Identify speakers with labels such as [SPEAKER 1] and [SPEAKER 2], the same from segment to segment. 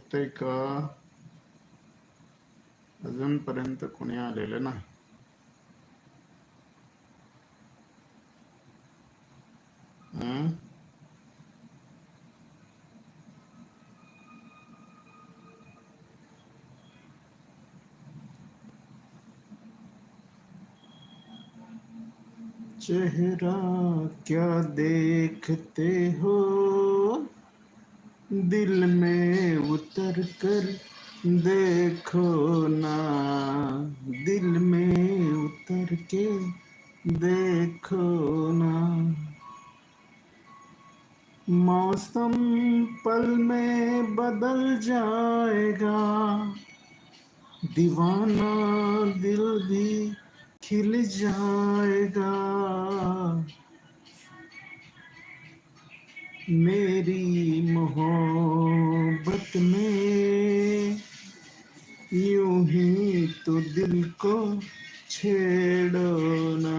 [SPEAKER 1] येतंय का अजूनपर्यंत कोणी आलेलं नाही. चेहरा क्या देखते हो? दिल में उतर कर देखो ना। दिल में उतर के देखो ना। मौसम पल में बदल जाएगा। दीवाना दिल भी खिल जाएगा। मेरी मोहब्बत में यूं ही तो दिल को छेड़ो ना।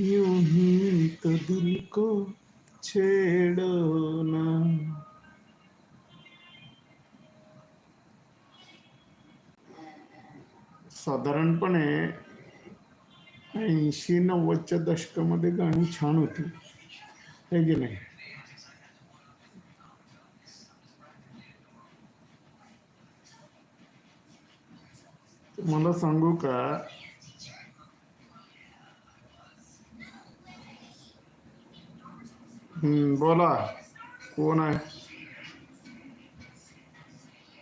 [SPEAKER 1] यूं ही तो दिल को छेड़ो ना। साधारणपणे ऐंशी नव्वदच्या दशकामध्ये गाणी छान होती. हे की नाही तुम्हाला सांगू का हम्म, बोला कोण आहे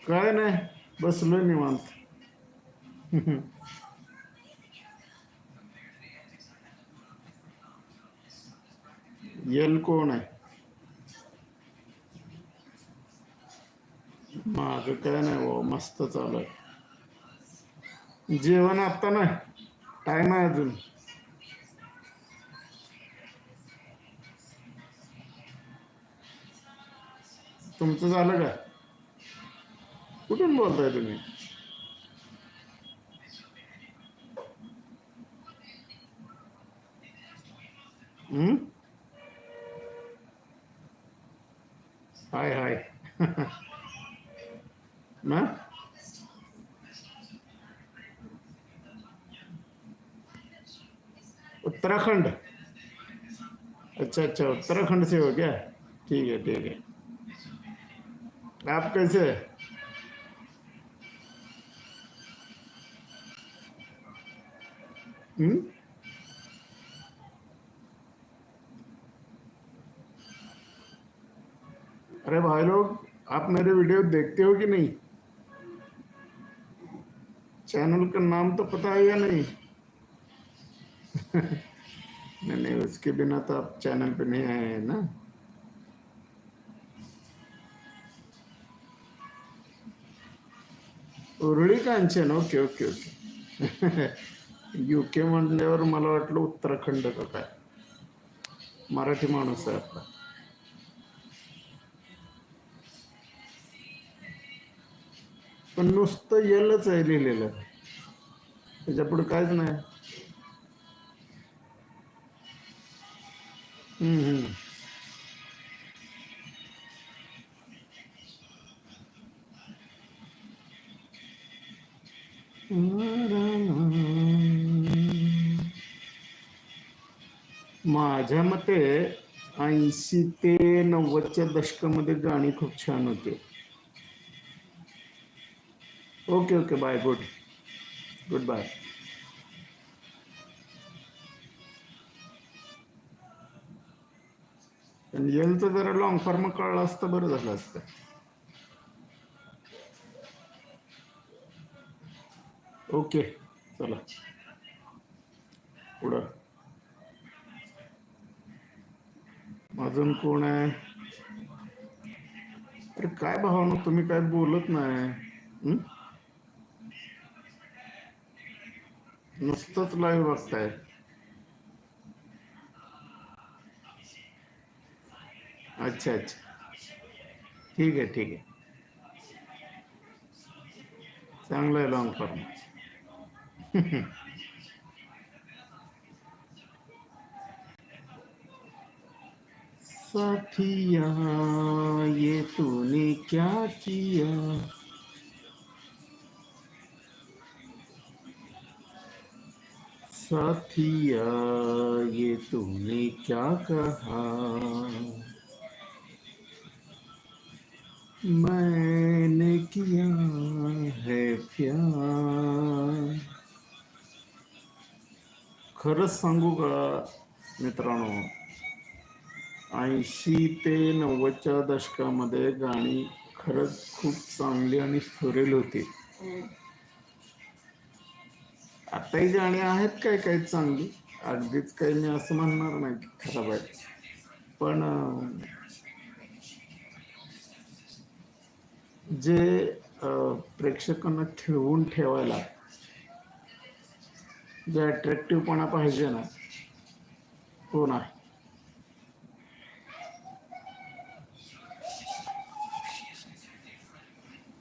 [SPEAKER 1] काय नाही बसलोय निवांत यल कोण आहे? माझं काय नाही हो मस्त चालू आहे. जेवण आता नाही टाइम आहे अजून. तुमचं झालं का? कुठून बोलताय तुम्ही? हम्म? हाय हाय. Ma? उत्तराखंड. अच्छा अच्छा. उत्तराखंड से हो क्या? ठीक है ठीक है आप कैसे अरे भाई लोग, आप मेरे वीडियो देखते हो कि नहीं? चैनल का नाम तो पता है या नहीं? नहीं नहीं, उसके बिना तो आप चैनल पे नहीं आए हैं ना? Uruli Kanchan, okay okay okay. UK म्हणल्यावर मला वाटलं उत्तराखंड का काय? मराठी माणूस आहे आपला. पण नुसतं यलच आहे लिहिलेलं. त्याच्या पुढे काहीच नाही. हम्म, हम्म. माझ्या मते ऐंशी ते नव्वदच्या दशकामध्ये गाणी खूप छान होती. Okay okay bye good good bye पण तर जरा लॉंग फॉर्म कळलं असतं बरं झालं असतं. ओके चला. पुढं. अजून कोण आहे? अरे काय भावना तुम्ही काय बोलत नाही. नुसतंच लाईव्ह बघताय अच्छा अच्छा. ठीक आहे ठीक आहे. चांगलं आहे लॉंग फॉर्म साथिया ये तूने क्या किया? साथिया ये तुमने क्या कहा? मैंने किया है प्यार। खरंच सांगू का मित्रांनो ऐंशी ते नव्वदच्या दशकामध्ये गाणी खरंच खूप चांगली आणि सुरेल होती. हो. आताही गाणी आहेत काय काही चांगली. अगदीच काही मी असं म्हणणार नाही की खराब आहे पण जे प्रेक्षकांना खिळवून ठेवायला जे अट्रॅक्टिव्हपणा पाहिजे ना तो नाही.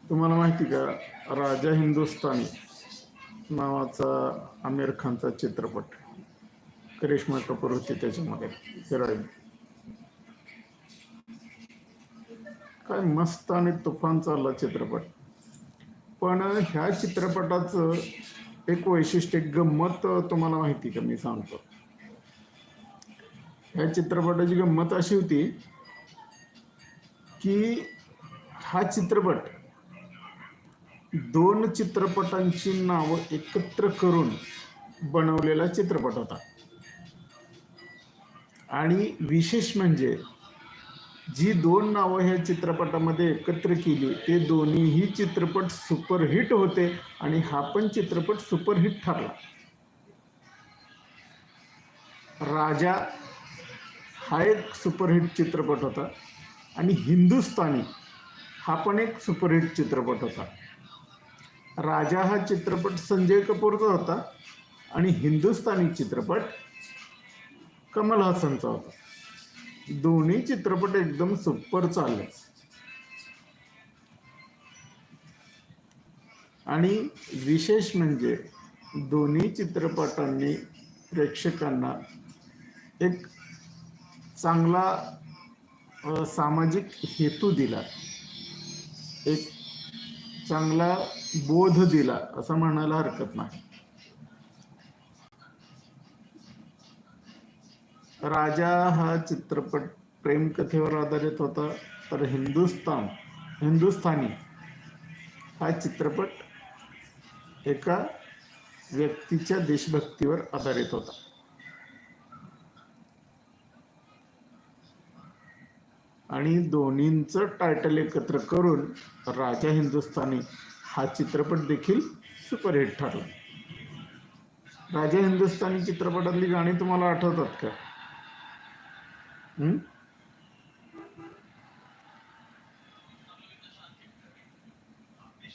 [SPEAKER 1] तुम्हाला माहिती का? राजा हिंदुस्थानी. नावाचा आमिर खानचा चित्रपट. करिश्मा कपूर होती त्याच्यामध्ये हिरोईन. काय मस्त आणि तुफान चालला चित्रपट. पण ह्या चित्रपटाचं एक वैशिष्ट्य एक गंमत तुम्हाला माहिती का? मी सांगतो. ह्या चित्रपटाची गंमत अशी होती की हा चित्रपट दोन चित्रपटांची नावं एकत्र करून बनवलेला चित्रपट होता. आणि विशेष म्हणजे जी दोन नावं ह्या चित्रपटामध्ये एकत्र केली ते दोन्हीही चित्रपट सुपरहिट होते आणि हा पण चित्रपट सुपरहिट ठरला. राजा हा एक सुपरहिट चित्रपट होता आणि हिंदुस्थानी हा पण एक सुपरहिट चित्रपट होता. राजा हा चित्रपट संजय कपूरचा होता आणि हिंदुस्थानी चित्रपट कमल हासनचा होता. दोन्ही चित्रपट एकदम सुपर चालले. आणि विशेष म्हणजे दोन्ही चित्रपटांनी प्रेक्षकांना एक चांगला सामाजिक हेतू दिला. एक चांगला बोध दिला असं म्हणायला हरकत नाही. राजा हा चित्रपट प्रेमकथेवर आधारित होता तर हिंदुस्तान हिंदुस्थानी हा चित्रपट एका व्यक्तीच्या देशभक्तीवर आधारित होता. आणि दोन्हींचं टायटल एकत्र करून राजा हिंदुस्थानी हा चित्रपट देखील सुपरहिट ठरला. राजा हिंदुस्थानी चित्रपटातली गाणी तुम्हाला आठवतात का?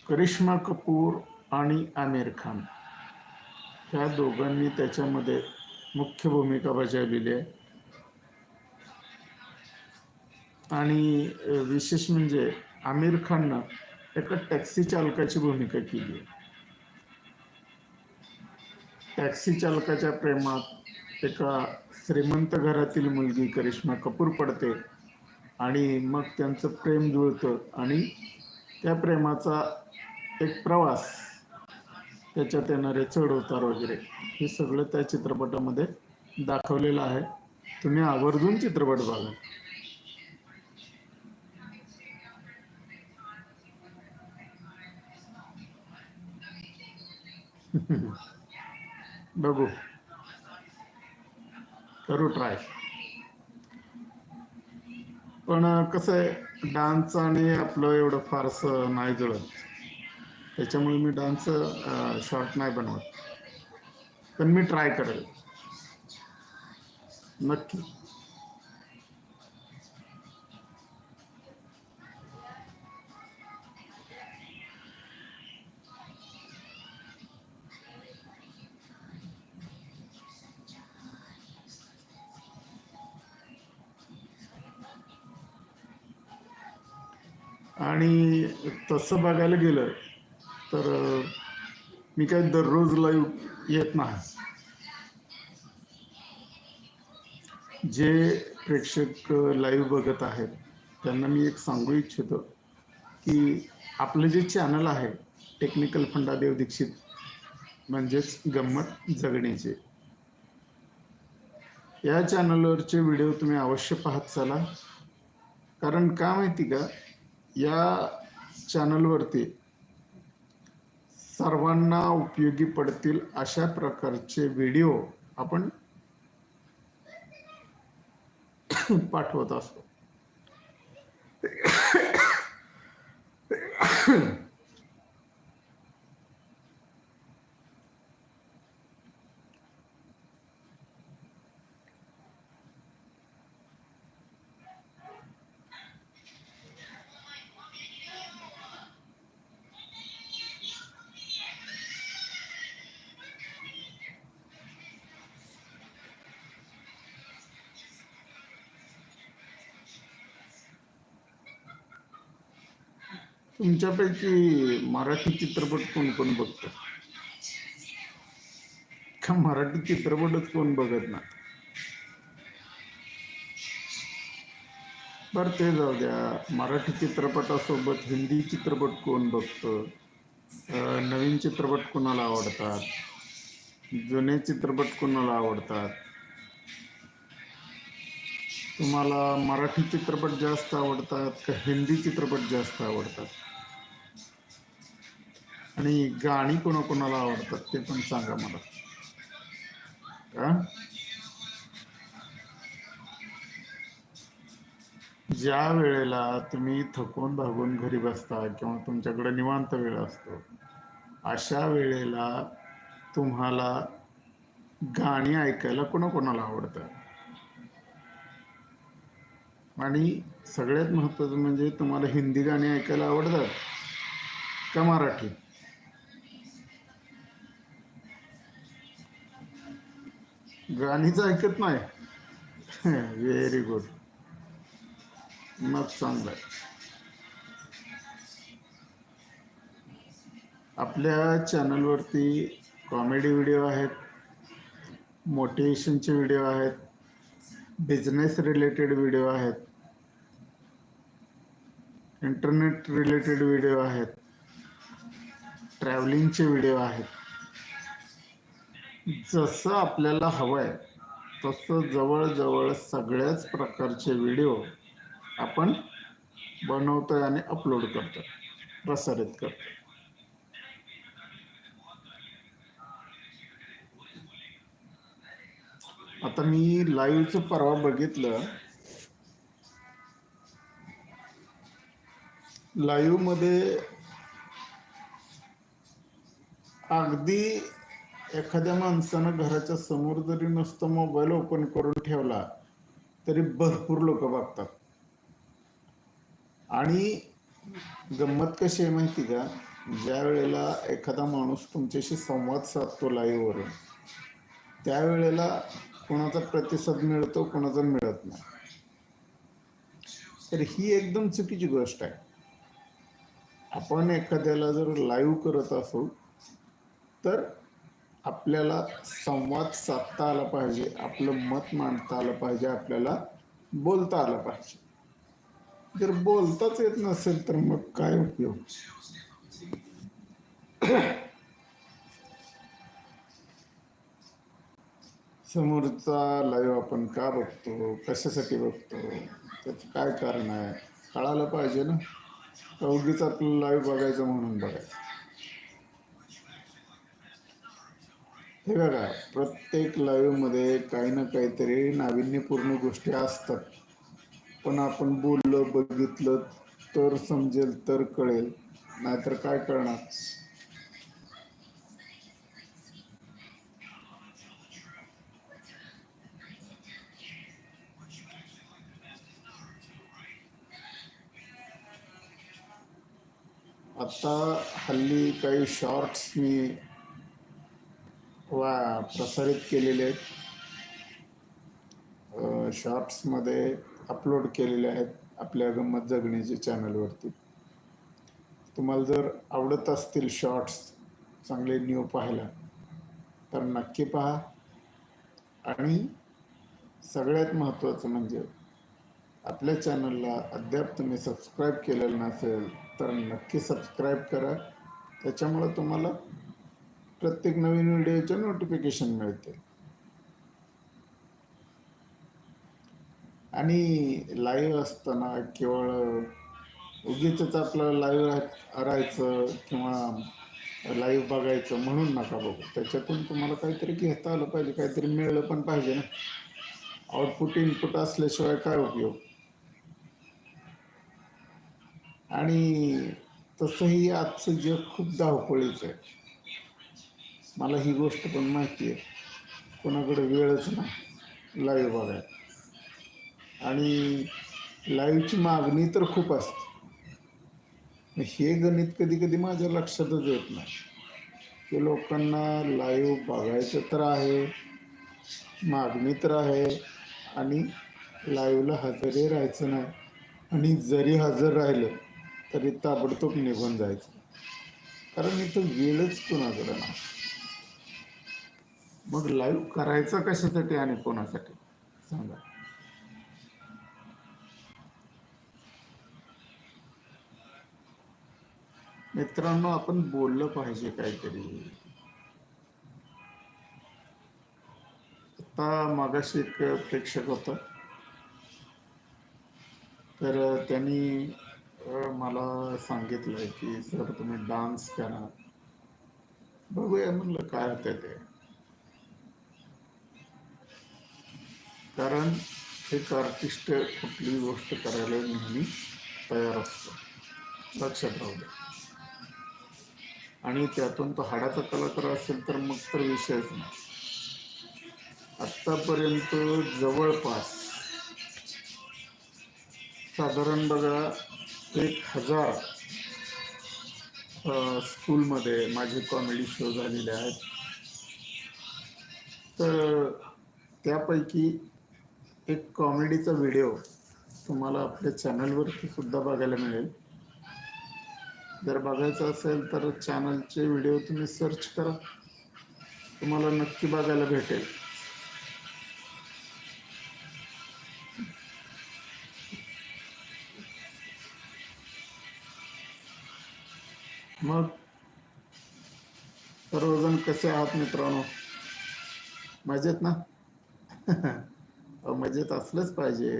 [SPEAKER 1] करिश्मा कपूर आणि आमिर खान. ह्या दोघांनी त्याच्यामध्ये मुख्य भूमिका बजावलेली आहे. आणि विशेष म्हणजे आमिर खाननं एका टॅक्सी चालकाची भूमिका केली. आहे टॅक्सी चालकाच्या प्रेमात एका श्रीमंत घरातील मुलगी करिश्मा कपूर पडते आणि मग त्यांचं प्रेम जुळतं आणि त्या प्रेमाचा एक प्रवास त्याच्यात येणारे चढ उतार वगैरे हे सगळं त्या चित्रपटामध्ये दाखवलेलं आहे. तुम्ही आवर्जून चित्रपट बघा. बघू. करू ट्राय पण कसं आहे डान्स आणि आपलं एवढं फारसं नाही जुळत. त्याच्यामुळे मी डान्स शॉर्ट नाही बनवत. पण मी ट्राय करेल. नक्की. आणि तसं बघायला गेलं तर मी काय दररोज लाईव्ह येत नाही. जे प्रेक्षक लाईव्ह बघत आहेत त्यांना मी एक सांगू इच्छितो की आपलं जे चॅनल आहे टेक्निकल फंडादेव दीक्षित म्हणजेच गंमत जगण्याचे. या चॅनलवरचे व्हिडिओ तुम्ही अवश्य पाहत चला. कारण का माहिती का? या चॅनलवरती सर्वांना उपयोगी पडतील अशा प्रकारचे व्हिडिओ आपण पाठवत असतो. तुमच्यापैकी मराठी चित्रपट कोण कोण बघतं? का मराठी चित्रपटच कोण बघत ना बर ते जाऊ द्या. मराठी चित्रपटासोबत हिंदी चित्रपट कोण बघतं? नवीन चित्रपट कोणाला आवडतात? जुने चित्रपट कोणाला आवडतात? तुम्हाला मराठी चित्रपट जास्त आवडतात का हिंदी चित्रपट जास्त आवडतात? आणि गाणी कोणाकोणाला आवडतात ते पण सांगा मला. ज्या वेळेला तुम्ही थकून भागून घरी बसता किंवा तुमच्याकडे निवांत वेळ असतो अशा वेळेला तुम्हाला गाणी ऐकायला कोणाकोणाला आवडतं? आणि सगळ्यात महत्त्वाचं म्हणजे तुम्हाला हिंदी गाणी ऐकायला आवडतात का मराठी? गाणीच ऐकत नाही. व्हेरी गुड मग चांगलं आहे. आपल्या चॅनलवरती कॉमेडी व्हिडिओ आहेत मोटिवेशनचे व्हिडिओ आहेत बिझनेस रिलेटेड व्हिडिओ आहेत इंटरनेट रिलेटेड व्हिडिओ आहेत ट्रॅव्हलिंगचे व्हिडिओ आहेत. जसं आपल्याला हवं आहे तसं जवळजवळ सगळ्याच प्रकारचे व्हिडिओ आपण बनवतोय आणि अपलोड करतो प्रसारित करतो आता मी लाईव्हचं परवा बघितलं. लाईव्हमध्ये अगदी एखाद्या माणसानं घराच्या समोर जरी नुसतं मोबाईल ओपन करून ठेवला तरी भरपूर लोक बघतात. आणि गंमत कशी आहे माहिती का? ज्या वेळेला एखादा माणूस तुमच्याशी संवाद साधतो लाईव्हवरून त्यावेळेला कोणाचा प्रतिसाद मिळतो कोणाचा मिळत नाही. तर ही एकदम चुकीची गोष्ट आहे. आपण एखाद्याला जर लाईव्ह करत असू तर आपल्याला संवाद साधता आला पाहिजे आपलं मत मांडता आलं पाहिजे आपल्याला बोलता आलं पाहिजे. जर बोलताच येत नसेल तर मग काय उपयोग? समोरचा लाईव्ह आपण का बघतो? कशासाठी बघतो? त्याचं काय कारण आहे? कळायला पाहिजे ना? का उगीच आपलं लाईव्ह बघायचं म्हणून बघायचं? हे बघा प्रत्येक लाईव्हमध्ये काही ना काहीतरी नाविन्यपूर्ण गोष्टी असतात. पण आपण बोललं बघितलं तर समजेल तर कळेल. नाहीतर काय करणार? आता हल्ली काही शॉर्ट्स मी किंवा प्रसारित केलेले आहेत. शॉर्ट्समध्ये अपलोड केलेले आहेत आपल्या गंमत जगण्याच्या चॅनलवरती तुम्हाला जर आवडत असतील शॉर्ट्स चांगले न्यू पाहायला तर नक्की पहा. आणि सगळ्यात महत्त्वाचं म्हणजे आपल्या चॅनलला अद्याप तुम्ही सबस्क्राईब केलेलं नसेल तर नक्की सबस्क्राईब करा. त्याच्यामुळं तुम्हाला प्रत्येक नवीन व्हिडिओचे नोटिफिकेशन मिळते. आणि लाईव्ह असताना केवळ उगीच आपलं लाईव्ह राहायचं किंवा लाईव्ह बघायचं म्हणून नका बघू. त्याच्यातून तुम्हाला काहीतरी घेता आलं पाहिजे काहीतरी मिळलं पण पाहिजे ना. आउटपुट इनपुट असल्याशिवाय काय उपयोग? आणि तसंही आजचं जग खूप धावपळीचं आहे. मला ही गोष्ट पण माहिती आहे. कोणाकडे वेळच नाही लाईव्ह बघायला. आणि लाईव्हची मागणी तर खूप असते. हे गणित कधी कधी माझ्या लक्षातच येत नाही. की लोकांना लाईव्ह बघायचं तर आहे मागणी तर आहे आणि लाईव्हला हजरही राहायचं नाही. आणि जरी हजर राहिलं तरी ताबडतोब निघून जायचं. कारण इथं वेळच कोणाकडं नाही. मग लाईव्ह करायचं कशासाठी आणि कोणासाठी? सांगा. मित्रांनो आपण बोललं पाहिजे काहीतरी. आता मागाशी एक प्रेक्षक होता. तर त्यांनी मला सांगितलंय की सर तुम्ही डान्स करा. बघूया. म्हणलं काय होतं ते? कारण एक आर्टिस्ट कुठलीही गोष्ट करायला नेहमी तयार असतो. लक्षात राहू द्या आणि त्यातून तो हाडाचा कलाकार असेल तर मग तर विषयच नाही. आत्तापर्यंत जवळपास साधारण बघा एक हजार स्कूलमध्ये माझे कॉमेडी शो झालेले आहेत. तर त्यापैकी एक कॉमेडीचा व्हिडिओ तुम्हाला आपल्या चॅनलवरती सुद्धा बघायला मिळेल. जर बघायचं असेल तर चॅनलचे व्हिडिओ तुम्ही सर्च करा. तुम्हाला नक्की बघायला भेटेल. मग सर्वजण कसे आहात मित्रांनो? मजेत ना? मजेत असलंच पाहिजे.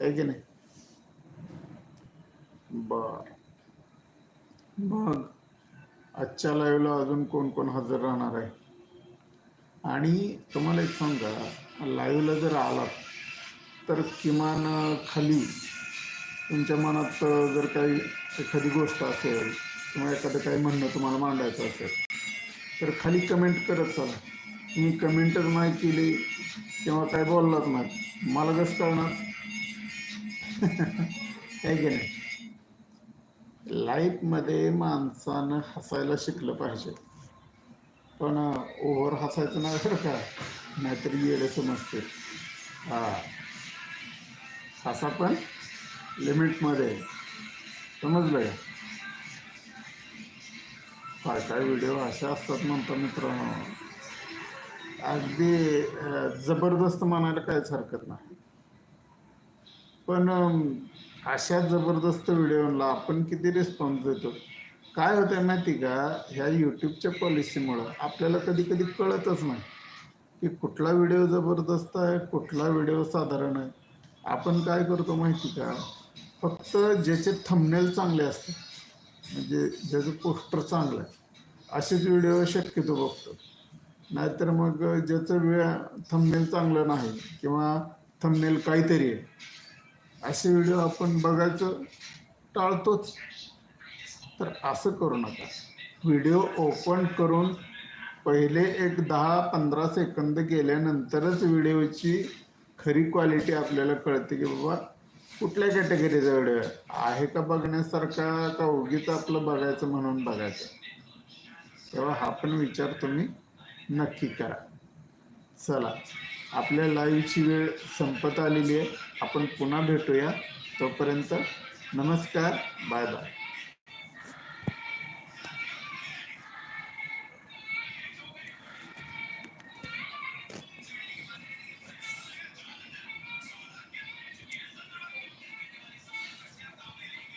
[SPEAKER 1] आहे की नाही? बर. मग आजच्या लाईव्हला अजून कोण कोण हजर राहणार आहे? आणि तुम्हाला एक सांगा लाईव्हला जर आलात तर किमान खाली तुमच्या मनात जर काही एखादी गोष्ट असेल किंवा एखादं काही म्हणणं तुम्हाला मांडायचं असेल तर खाली कमेंट करत चला. मी कमेंटच नाही केली किंवा काय बोललाच नाही मला कसं कळणार? काय की नाही लाईफमध्ये माणसानं हसायला शिकलं पाहिजे. पण ओव्हर हसायचं नाही बरं का? नाहीतर येडं समजते हा. हसा पण लिमिटमध्ये. समजलं का? काय काय व्हिडिओ असे असतात म्हणता मित्रांनो. अगदी जबरदस्त म्हणायला काहीच हरकत नाही. पण अशा जबरदस्त व्हिडिओला आपण किती रिस्पॉन्स देतो? काय होतंय माहिती का? ह्या यूट्यूबच्या पॉलिसीमुळं आपल्याला कधी कधी कळतच नाही की कुठला व्हिडिओ जबरदस्त आहे कुठला व्हिडिओ साधारण आहे. आपण काय करतो माहिती का? फक्त ज्याचे थंबनेल चांगले असतात म्हणजे ज्याचं पोस्टर चांगलं आहे असेच व्हिडिओ शक्यतो बघतो. नाहीतर मग ज्याचं वेळ थंबनेल चांगलं नाही किंवा थंबनेल काहीतरी आहे. असे व्हिडिओ आपण बघायचं टाळतोच. तर असं करू नका. व्हिडिओ ओपन करून पहिले एक दहा पंधरा सेकंद गेल्यानंतरच व्हिडिओची खरी क्वालिटी आपल्याला कळते की बाबा कुठल्या कॅटेगरीचा व्हिडिओ आहे का बघण्यासारखा का उगीच आपलं बघायचं म्हणून बघायचं? तेव्हा हा पण विचार तुम्ही नक्की करा. चला आपल्या लाईव्हची वेळ संपत आलेली आहे. आपण पुन्हा भेटूया. तोपर्यंत नमस्कार बाय बाय